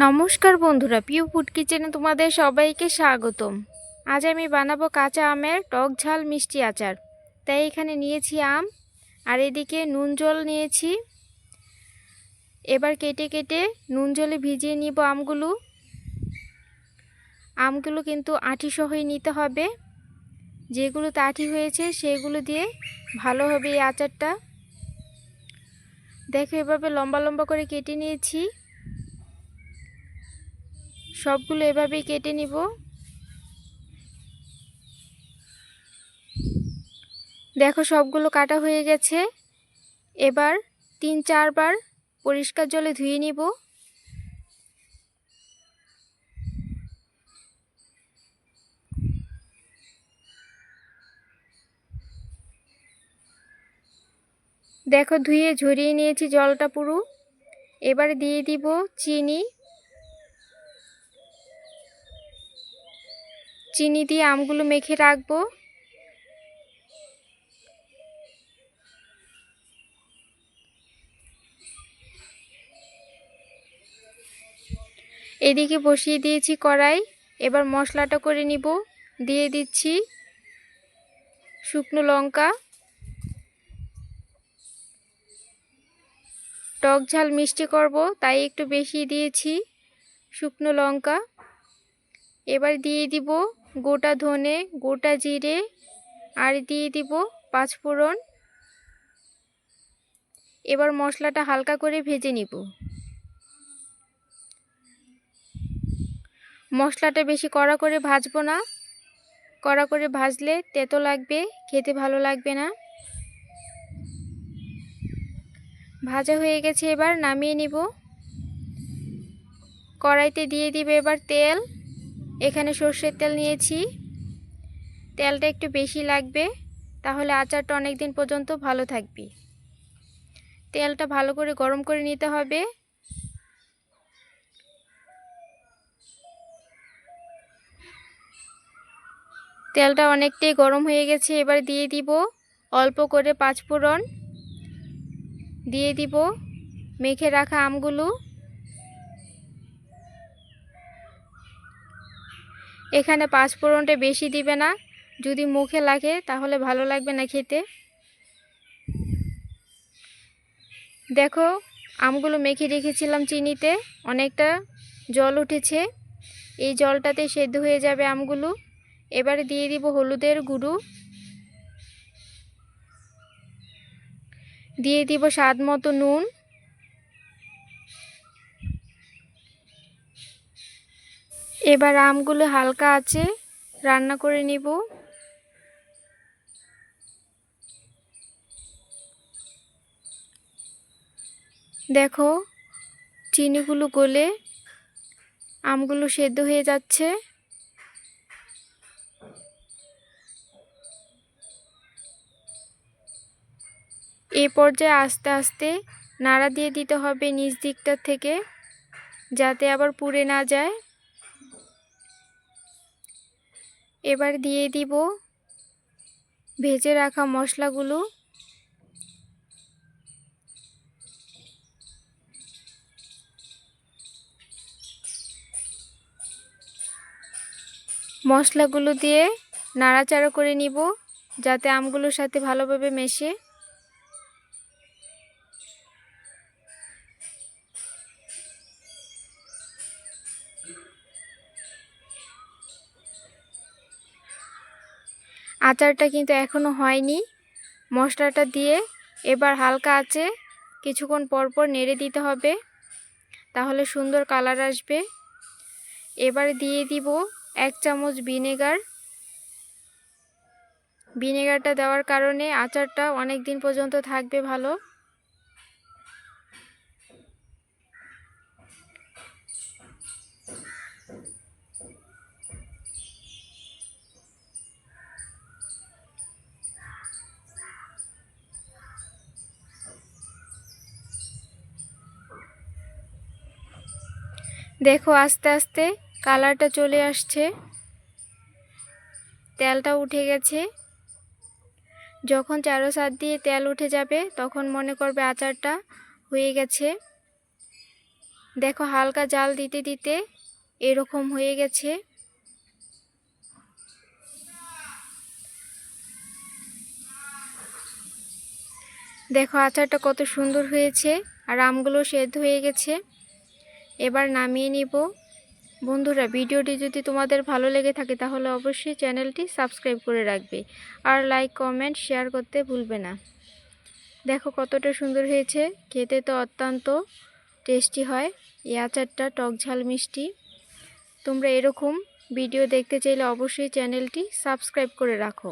নমস্কার বন্ধুরা পিউ ফুড কিচেনে তোমাদের সবাইকে স্বাগতম। আজ আমি বানাবো কাঁচা আমের টক ঝাল মিষ্টি আচার। তাই এখানে নিয়েছি আম, আর এদিকে নুন জল নিয়েছি। এবার কেটে কেটে নুন জলে ভিজিয়ে নিব আমগুলো। আমগুলো কিন্তু আঠি সহই নিতে হবে। যেগুলো আঠি হয়েছে সেগুলো দিয়ে ভালো হবে এই আচারটা। দেখো এভাবে লম্বা লম্বা করে কেটে নিয়েছি। সবগুলো এভাবেই কেটে নিব। দেখো সবগুলো কাটা হয়ে গেছে। এবার তিন চারবার পরিষ্কার জলে ধুয়ে নিব। দেখো ধুয়ে ঝরিয়ে নিয়েছি জলটা পুরো। এবারে দিয়ে দিব চিনি। চিনি দিয়ে আমগুলো মেখে রাখব। এদিকে বসিয়ে দিয়েছি কড়াই, এবার মশলাটা করে নিব। দিয়ে দিচ্ছি শুকনো লঙ্কা, টক ঝাল মিষ্টি করব, তাই একটু বেশি দিয়েছি শুকনো লঙ্কা। এবার দিয়ে দিব গোটা ধনে, গোটা জিরে আর দিয়ে দিব পাঁচফোড়ন এবার মশলাটা হালকা করে ভেজে নিব। মশলাটা বেশি কড়া করে ভাজবো না। কড়া করে ভাজলে তেতো লাগবে, খেতে ভালো লাগবে না। ভাজা হয়ে গেছে এবার নামিয়ে নিব। কড়াইতে দিয়ে দিবে এবার তেল। এখানে সর্ষের তেল নিয়েছি। তেলটা একটু বেশি লাগবে, তাহলে আচারটা অনেক দিন পর্যন্ত ভালো থাকবে। তেলটা ভালো করে গরম করে নিতে হবে। তেলটা অনেকটাই গরম হয়ে গেছে, এবার দিয়ে দিব অল্প করে পাঁচফোড়ন। দিয়ে দিব, মেখে রাখা আমগুলো। এখানে পাঁচফোড়নটা বেশি দিবে না। যদি মুখে লাগে, তাহলে ভালো লাগবে না খেতে। দেখো, আমগুলো মেখে রেখেছিলাম চিনিতে। অনেকটা জল উঠেছে। এই জলটাতে সেদ্ধ হয়ে যাবে আমগুলো। এবারে দিয়ে দিব হলুদের গুঁড়ো। দিয়ে দিব স্বাদ মতো নুন। এবার আমগুলো হালকা আছে, রান্না করে নিব। দেখো, চিনিগুলো গলে আমগুলো সেদ্ধ হয়ে যাচ্ছে। এ পর্যায়ে আস্তে আস্তে নাড়া দিয়ে দিতে হবে নিচ দিকটার থেকে, যাতে আবার পুড়ে না যায়। এবার দিয়ে দিব ভেজে রাখা মশলাগুলো। মশলাগুলো দিয়ে নাড়াচাড়া করে নিব যাতে আমগুলোর সাথে ভালোভাবে মেশে। আচারটা কিন্তু এখনও হয়নি। মশলাটা দিয়ে এবার হালকা আছে, কিছুক্ষণ পর পর নেড়ে দিতে হবে, তাহলে সুন্দর কালার আসবে। এবার দিয়ে দিব এক চামচ ভিনেগার। ভিনেগারটা দেওয়ার কারণে আচারটা অনেক দিন পর্যন্ত থাকবে ভালো। দেখো আস্তে আস্তে কালারটা চলে আসছে। তেলটা উঠে গেছে। যখন চারো সাত দিয়ে তেল উঠে যাবে, তখন মনে করবে আচারটা হয়ে গেছে। দেখো হালকা জাল দিতে দিতে এরকম হয়ে গেছে। দেখো আচারটা কত সুন্দর হয়েছে, আর আমগুলো সেদ্ধ হয়ে গেছে। এবার নামিয়ে নিব। বন্ধুরা, ভিডিওটি যদি তোমাদের ভালো লেগে থাকে তাহলে অবশ্যই চ্যানেলটি সাবস্ক্রাইব করে রাখবে আর লাইক, কমেন্ট, শেয়ার করতে ভুলবে না। দেখো কতটা সুন্দর হয়েছে। খেতে তো অত্যন্ত টেস্টি হয়। এই আচারটা টক ঝাল মিষ্টি। তোমরা এরকম ভিডিও দেখতে চাইলে অবশ্যই চ্যানেলটি সাবস্ক্রাইব করে রাখো।